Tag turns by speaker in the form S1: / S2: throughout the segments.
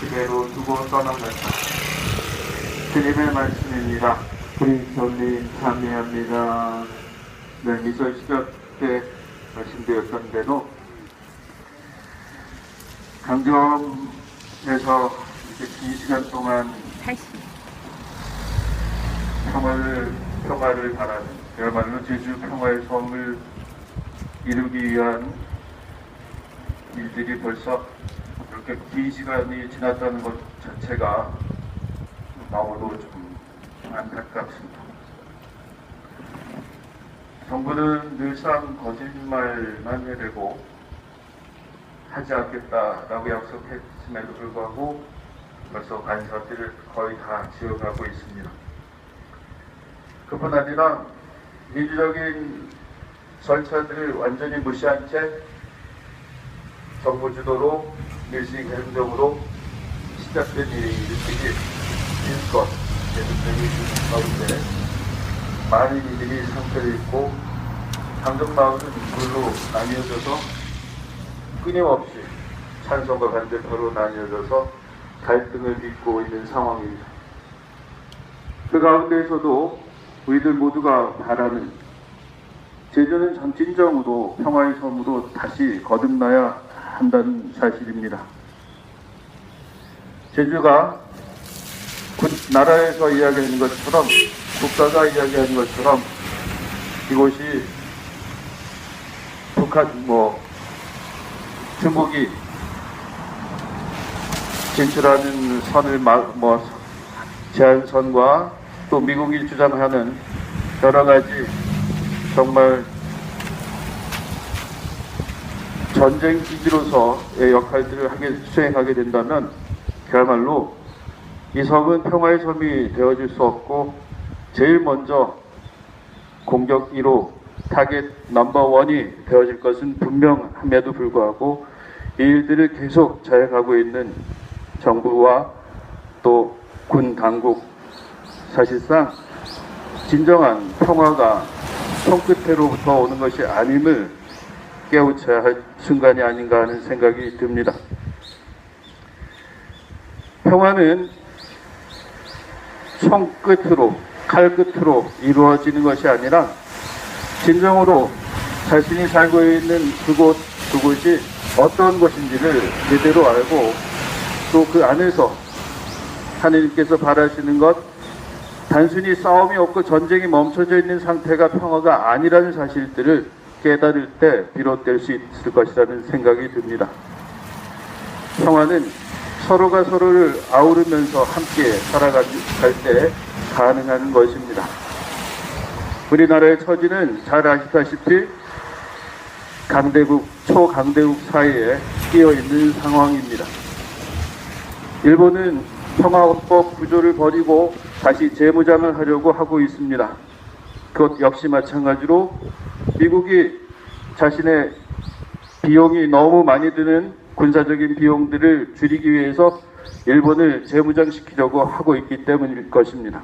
S1: 그대로 두고 떠나갔다. 주님의 말씀입니다. 그리스도님 참여합니다. 네, 미소 시작 때 말씀드렸던 대로 강점에서 이제 긴 시간 동안
S2: 80.
S1: 평화를, 평화를 바라는, 그야말로 제주 평화의 성을 이루기 위한 일들이 벌써 이렇게 긴 시간이 지났다는 것 자체가 너무도 좀 안타깝습니다. 정부는 늘상 거짓말만 해대고 하지 않겠다라고 약속했음에도 불구하고 벌써 간사들을 거의 다 지어가고 있습니다. 그뿐 아니라 민주적인 절차들을 완전히 무시한 채 정부 주도로 밀식 행정으로 시작된 일이 일찍이 일것 계속되고 있는 가운데 많은 이들이 상처를 입고 강정마을은 둘로 나뉘어져서 끊임없이 찬성과 반대표로 나뉘어져서 갈등을 빚고 있는 상황입니다. 그 가운데에서도 우리들 모두가 바라는 제주는 전 진정으로 평화의 섬으로 다시 거듭나야 한다는 사실입니다. 제주가 군- 나라에서 이야기하는 것처럼 국가가 이야기하는 것처럼 이곳이 북한 뭐 중국이 진출하는 선을 막, 뭐 제한선과 또 미국이 주장하는 여러 가지 정말 전쟁 기지로서의 역할들을 하게, 수행하게 된다면 그야말로 이 섬은 평화의 섬이 되어질 수 없고 제일 먼저 공격 1호 타겟 넘버원이 되어질 것은 분명함에도 불구하고 이 일들을 계속 자행하고 있는 정부와 또 군 당국 사실상 진정한 평화가 손끝으로부터 오는 것이 아님을 깨우쳐야 할 순간이 아닌가 하는 생각이 듭니다. 평화는 손끝으로, 칼 끝으로 이루어지는 것이 아니라 진정으로 자신이 살고 있는 그곳, 그곳이 어떤 곳인지를 제대로 알고 또 그 안에서 하느님께서 바라시는 것, 단순히 싸움이 없고 전쟁이 멈춰져 있는 상태가 평화가 아니라는 사실들을 깨달을 때 비롯될 수 있을 것이라는 생각이 듭니다. 평화는 서로가 서로를 아우르면서 함께 살아갈 때 가능한 것입니다. 우리나라의 처지는 잘 아시다시피 강대국, 초강대국 사이에 끼어 있는 상황입니다. 일본은 평화법 구조를 버리고 다시 재무장을 하려고 하고 있습니다. 그것 역시 마찬가지로 미국이 자신의 비용이 너무 많이 드는 군사적인 비용들을 줄이기 위해서 일본을 재무장시키려고 하고 있기 때문일 것입니다.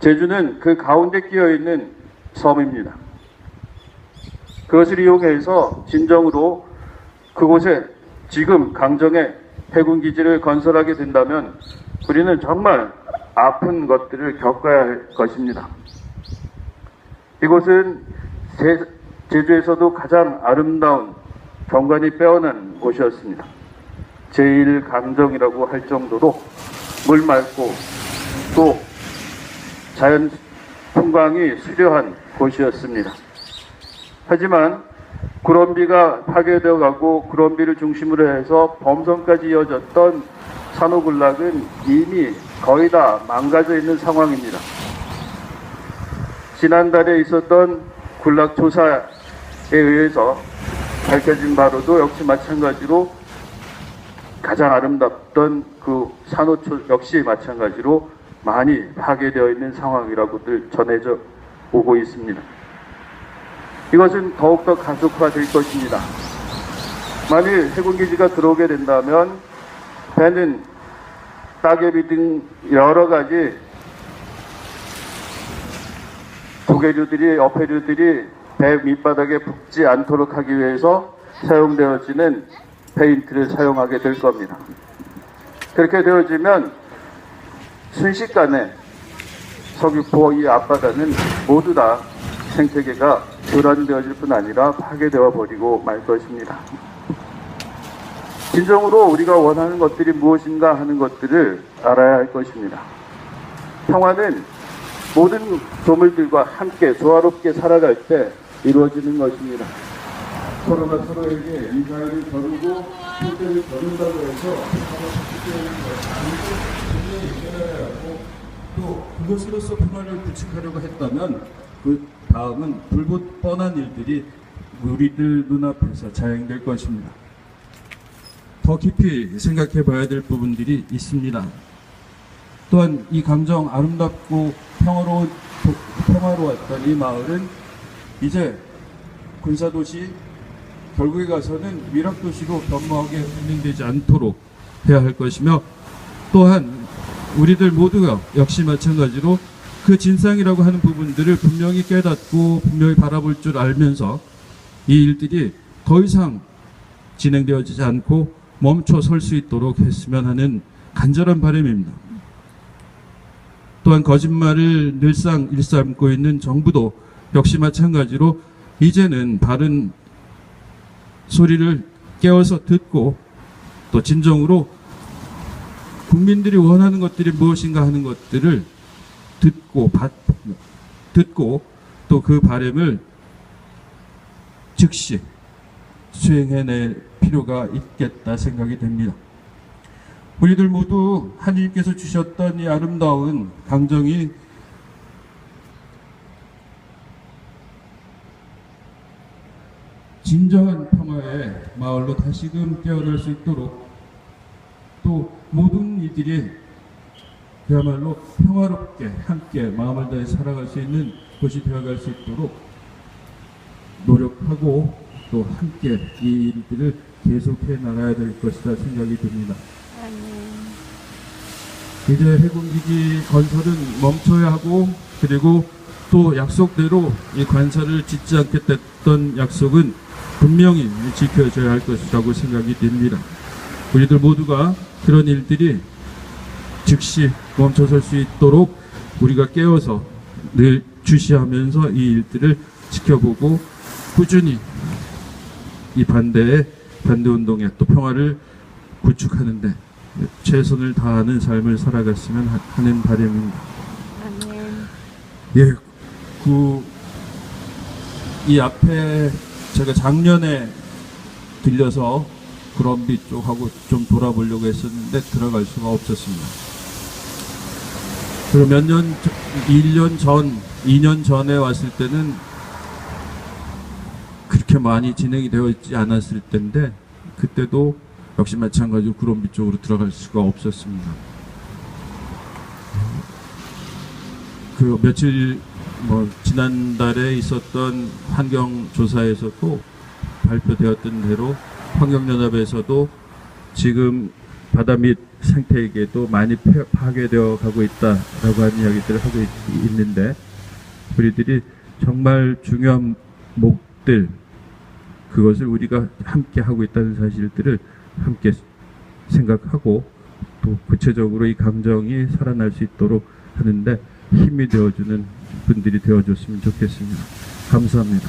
S1: 제주는 그 가운데 끼어 있는 섬입니다. 그것을 이용해서 진정으로 그곳에 지금 강정에 해군 기지를 건설하게 된다면 우리는 정말 아픈 것들을 겪어야 할 것입니다. 이곳은 제, 제주에서도 가장 아름다운 경관이 빼어난 곳이었습니다. 제1강정이라고 할 정도로 물 맑고 또 자연 풍광이 수려한 곳이었습니다. 하지만 구럼비가 파괴되어 가고 구럼비를 중심으로 해서 범선까지 이어졌던 산호군락은 이미 거의 다 망가져 있는 상황입니다. 지난달에 있었던 군락 조사에 의해서 밝혀진 바로도 역시 마찬가지로 가장 아름답던 그 산호초 역시 마찬가지로 많이 파괴되어 있는 상황이라고들 전해져 오고 있습니다. 이것은 더욱더 가속화될 것입니다. 만일 해군기지가 들어오게 된다면 배는 따개비 등 여러 가지 조개류들이 어패류들이 배 밑바닥에 붙지 않도록 하기 위해서 사용되어지는 페인트를 사용하게 될 겁니다.
S3: 그렇게 되어지면 순식간에 석유포 이 앞바다는 모두 다 생태계가 교란되어질 뿐 아니라 파괴되어 버리고 말 것입니다. 진정으로 우리가 원하는 것들이 무엇인가 하는 것들을 알아야 할 것입니다. 평화는 모든 조물들과 함께 조화롭게 살아갈 때 이루어지는 것입니다. 서로가 서로에게 인사를 겨루고 손대를 겨룬다고 해서
S1: 또 그것으로서 평화를 구축하려고 했다면 그 다음은 불보 뻔한 일들이 우리들 눈앞에서 자행될 것입니다. 더 깊이 생각해 봐야 될 부분들이 있습니다. 또한 이 감정 아름답고 평화로, 평화로웠던 이 마을은 이제 군사도시 결국에 가서는 위락도시로 변모하게 운영되지 않도록 해야 할 것이며 또한 우리들 모두가 역시 마찬가지로 그 진상이라고 하는 부분들을 분명히 깨닫고 분명히 바라볼 줄 알면서 이 일들이 더 이상 진행되어지지 않고 멈춰 설 수 있도록 했으면 하는 간절한 바람입니다. 또한 거짓말을 늘상 일삼고 있는 정부도 역시 마찬가지로 이제는 바른 소리를 깨워서 듣고 또 진정으로 국민들이 원하는 것들이 무엇인가 하는 것들을 듣고 받, 듣고 또 그 바램을 즉시 수행해낼 필요가 있겠다 생각이 됩니다. 우리들 모두 하나님께서 주셨던 이 아름다운 강정이 진정한 평화의 마을로 다시금 깨어날 수 있도록 또 모든 이들이 그야말로 평화롭게 함께 마음을 다해 살아갈 수 있는 곳이 되어갈 수 있도록 노력하고 또 함께 이 일들을 계속해 나가야 될 것이다 생각이 듭니다. 이제 해군기지 건설은 멈춰야 하고 그리고 또 약속대로 이 관사를 짓지 않겠다던 약속은 분명히 지켜져야 할 것이라고 생각이 됩니다. 우리들 모두가 그런 일들이 즉시 멈춰설 수 있도록 우리가 깨워서 늘 주시하면서 이 일들을 지켜보고 꾸준히 이 반대에 반대 운동에 또 평화를 구축하는데 최선을 다하는 삶을 살아갔으면 하- 하는 바람입니다. 예, 그, 이 앞에 제가 작년에 들려서 구럼비 쪽하고 좀 돌아보려고 했었는데 들어갈 수가 없었습니다. 그리고 몇 년, 1년 전, 2년 전에 왔을 때는 그렇게 많이 진행이 되어 있지 않았을 때인데 그때도 역시 마찬가지로 구럼비 쪽으로 들어갈 수가 없었습니다. 그 며칠 뭐 지난달에 있었던 환경 조사에서도 발표되었던 대로 환경연합에서도 지금 바다 및 생태계도 많이 폐- 파괴되어 가고 있다라고 하는 이야기들을 하고 있, 있는데 우리들이 정말 중요한 목들 그것을 우리가 함께 하고 있다는 사실들을 함께 생각하고 또 구체적으로 이 감정이 살아날 수 있도록 하는데 힘이 되어주는 분들이 되어줬으면 좋겠습니다. 감사합니다.